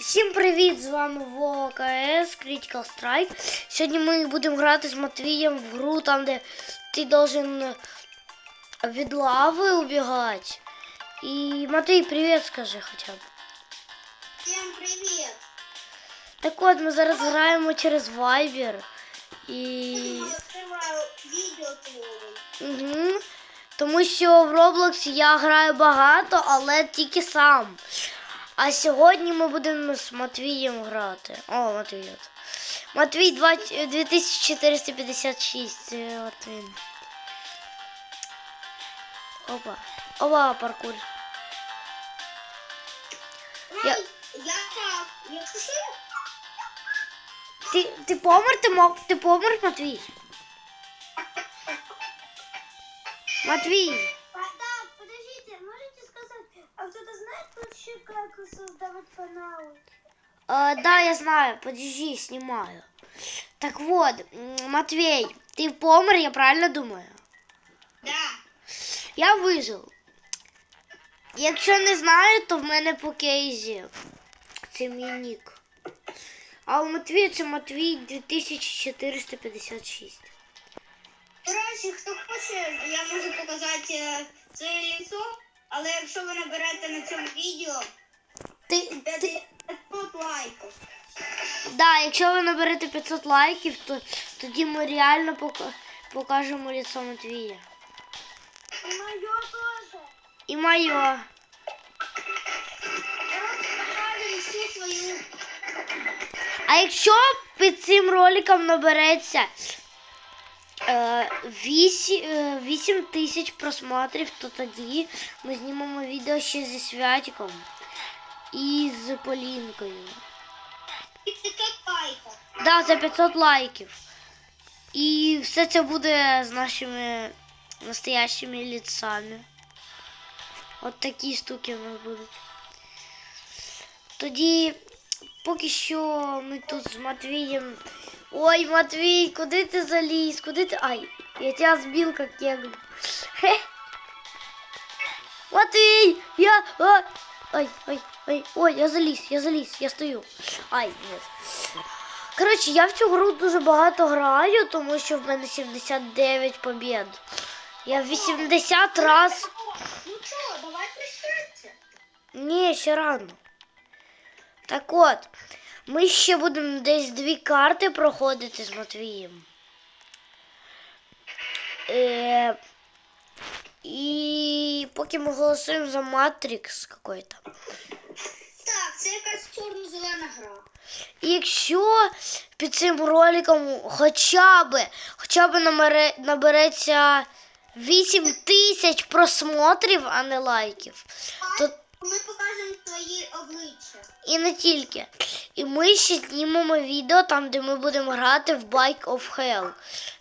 Всім привіт! З вами ВОКС Critical Strike. Сьогодні ми будемо грати з Матвієм в гру, там де ти должен від лави убігати. І Матвій, привіт, скажи хоча б. Всем привет! Так от, ми зараз граємо через Viber. І. Угу. Тому що в Roblox я граю багато, але тільки сам. А сьогодні ми будемо з Матвієм грати. О, Матвій. Матвій 2456. От він. Опа. Опа, паркур. Я- я? Ти, ти помер, ти мог. Ти помер, Матвій? Матвій. А, так, подождите, можете сказать, а кто-то знает как создавать каналы? А, да, я знаю, подожди, снимаю. Так вот, Матвей, ты помер, я правильно думаю? Да. Я вижив. Якщо не знаю, то в мене по кейзі. Це мій нік. А у Матвія це Матвій 2456. Коротше, хто хоче, я можу показати е, своє лицо, але якщо ви наберете на цьому відео Ти, ти, 500 лайків. да, якщо ви наберете 500 лайків, то тоді ми реально пока- покажемо лицо Матвія. Моє теж. І моє. А якщо під цим роликом набереться 8, 8 тисяч просмотрів, то тоді ми знімемо відео ще зі Святиком і з Полінкою. 500 лайків. Да, за 500 лайків. І все це буде з нашими настоящими лицами. От такі штуки у нас будуть. Тоді, поки що ми тут з Матвієм. Ой, Матвій, куди ти заліз? Куди ти. Ай, я тебя збив, як кеглю. Хе. Матвій! Я. А! Ой, ой, ой, ой, я заліз, я заліз, я стою. Ай, нет. Коротше, я в цю гру дуже багато граю, тому що в мене 79 побід. Я 80 раз. Ну що, давай прощатися. Ні, ще рано. Так от, ми ще будемо десь дві карти проходити з Матвієм. Е, і поки ми голосуємо за Матрикс какой-то. Так, це якась чорно-зелена гра. І якщо під цим роликом хоча б, хоча б набереться 8 тисяч просмотрів, а не лайків, то Ми покажемо твої обличчя. і не тільки. І ми ще знімемо відео там, де ми будемо грати в Bike of Hell.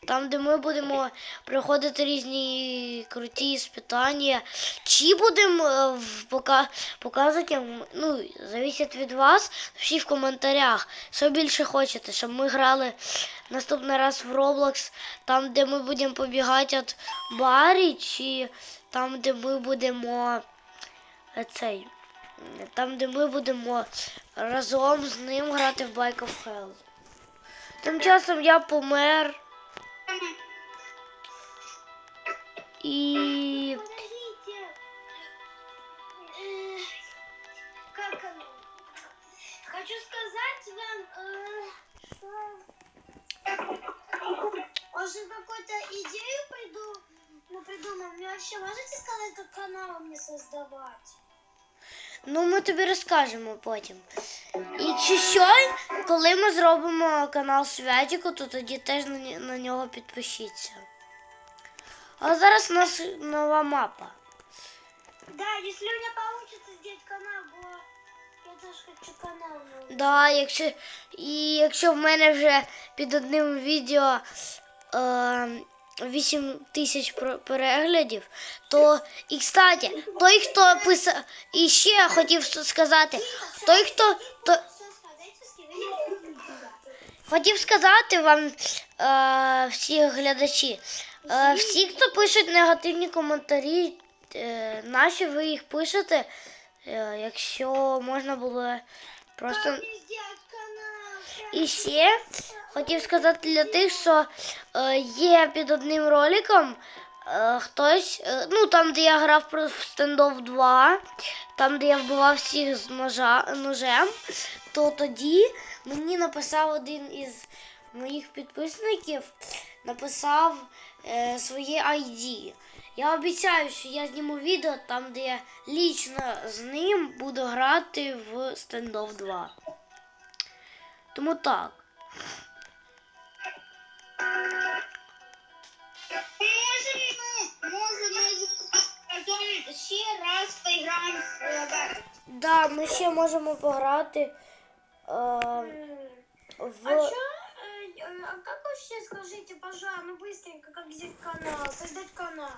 Там, де ми будемо проходити різні круті спитання. Чи будемо е, пока, показувати, ну, зависить від вас, всі в коментарях, що більше хочете, щоб ми грали наступний раз в Roblox, там, де ми будемо побігати від Барі, чи там, де ми будемо цей. Там, де ми будемо разом з ним грати в Bike of Hell. Тим часом я помер і. Хочу сказать вам, э, какую-то идею ну, придумал. Мне вообще можете сказать, как канал мне создавать? Ну, ми тобі розкажемо потім. І чи що, коли ми зробимо канал Святіку, то тоді теж на, нього підпишіться. А зараз у нас нова мапа. Да, если у меня получится сделать канал, бо я тоже хочу канал. Да, якщо, і якщо в мене вже під одним відео е, 8 тисяч переглядів, то і кстати, той, хто писав, і ще хотів сказати, той, хто то, хотів сказати вам е, всі глядачі, е, всі, хто пишуть негативні коментарі, е, наші ви їх пишете, е, якщо можна було Просто Как мне сделать канал? І ще хотів сказати для тих, що е, є під одним роликом е, хтось, е, ну там, де я грав про стендов 2, там, де я вбивав всіх з ножа, ножем, то тоді мені написав один із моїх підписників, написав е, своє ID. Я обіцяю, що я зніму відео там, де я лічно з ним буду грати в стендов 2. Тому так. Може ми, може ми потім ще раз поіграємо в е, Battle. Да, ми ще можемо пограти е, в. А чё? э, э, А как вообще, скажите, пожалуйста, ну быстренько, как взять канал, создать канал?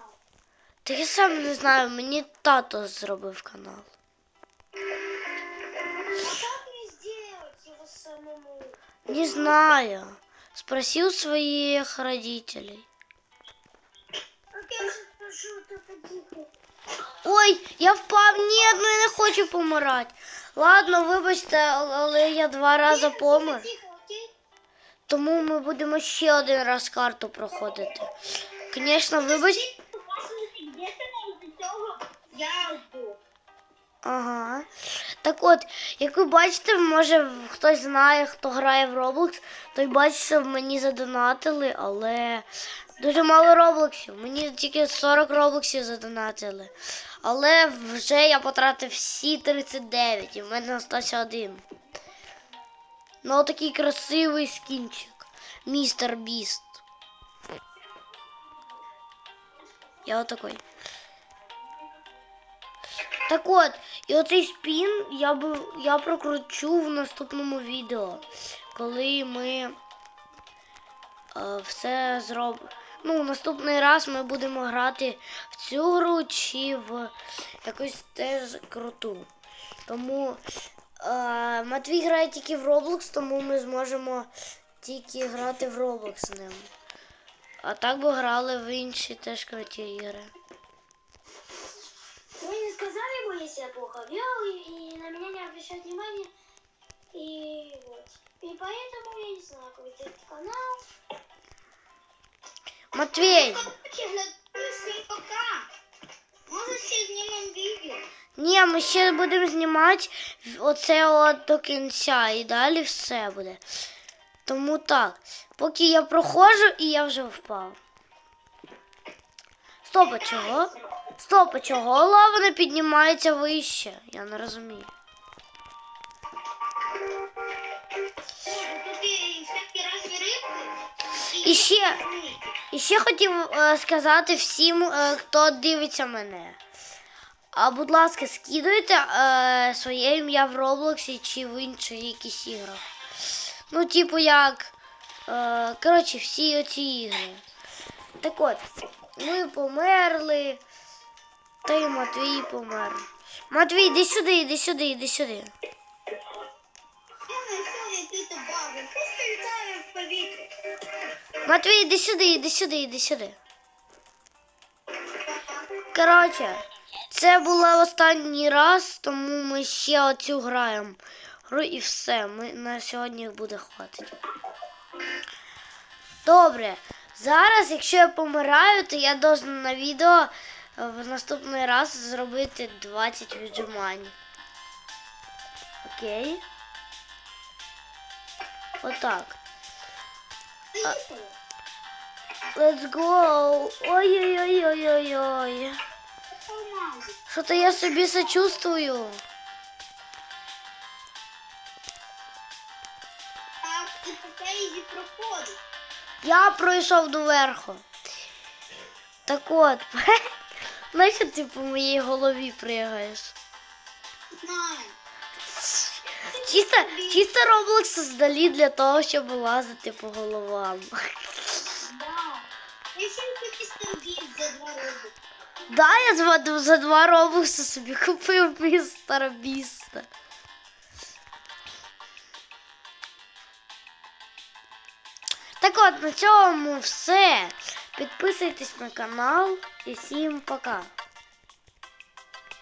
Та я сам не знаю, мені тато зробив канал. Не знаю. Спросил своих родителей. Ой, я впав, ні, ну я не хочу помирати. Ладно, вибачте, але я два рази помер. Тому ми будемо ще один раз карту проходити. Звісно, вибач. Показуйте, де ти на цього я жду. Ага. Так от, як ви бачите, може хтось знає, хто грає в Roblox, той бачить, що мені задонатили, але дуже мало роблоксів. Мені тільки 40 роблоксів задонатили. Але вже я потратив всі 39, і в мене залишився один. Ну, такий красивий скінчик. Містер Біст. Я отакой. Так от, і оцей спін я б я прокручу в наступному відео, коли ми е, все зробимо. Ну, наступний раз ми будемо грати в цю гру чи в якусь теж круту. Тому е, Матвій грає тільки в Roblox, тому ми зможемо тільки грати в Roblox з ним. А так би грали в інші теж круті ігри. Вы не я плохо вел, и, и на меня не обращать внимания. И вот. И поэтому я не знаю, как взять канал. Відео. Ні, ми ще будемо знімати оце от до кінця і далі все буде. Тому так, поки я проходжу і я вже впав. Стоп, а чого? Стоп, а чого лава не піднімається вище? Я не розумію. І ще, і ще хотів е, сказати всім, е, хто дивиться мене. А будь ласка, скидуйте е, своє ім'я в Роблоксі чи в інших якісь іграх. Ну, типу як. Е, коротше, всі оці ігри. Так от, ми померли. Та й Матвій помер. Матвій, іди сюди, іди сюди, іди сюди. Матвій, іди сюди, іди сюди, іди сюди. Коротше, це було останній раз, тому ми ще оцю граємо. Гру і все. Ми на сьогодні буде хватить. Добре. Зараз, якщо я помираю, то я должен на відео в наступний раз зробити 20 віджимань. Окей. Отак. Let's go. Ой-ой-ой-ой-ой-ой. Що-то я собі сочувствую. Так, і проходить. Я пройшов доверху. Так от, знаєш, ти по моїй голові пригаєш. Знаю. Чисто, чисто Roblox создали для того, щоб лазити по головам. Да. Я якийсь торгів за два роки. Да, я за, за два робокса собі купив містера Біста. Так от, на цьому все. Підписуйтесь на канал і всім пока.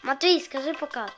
Матвій, скажи пока.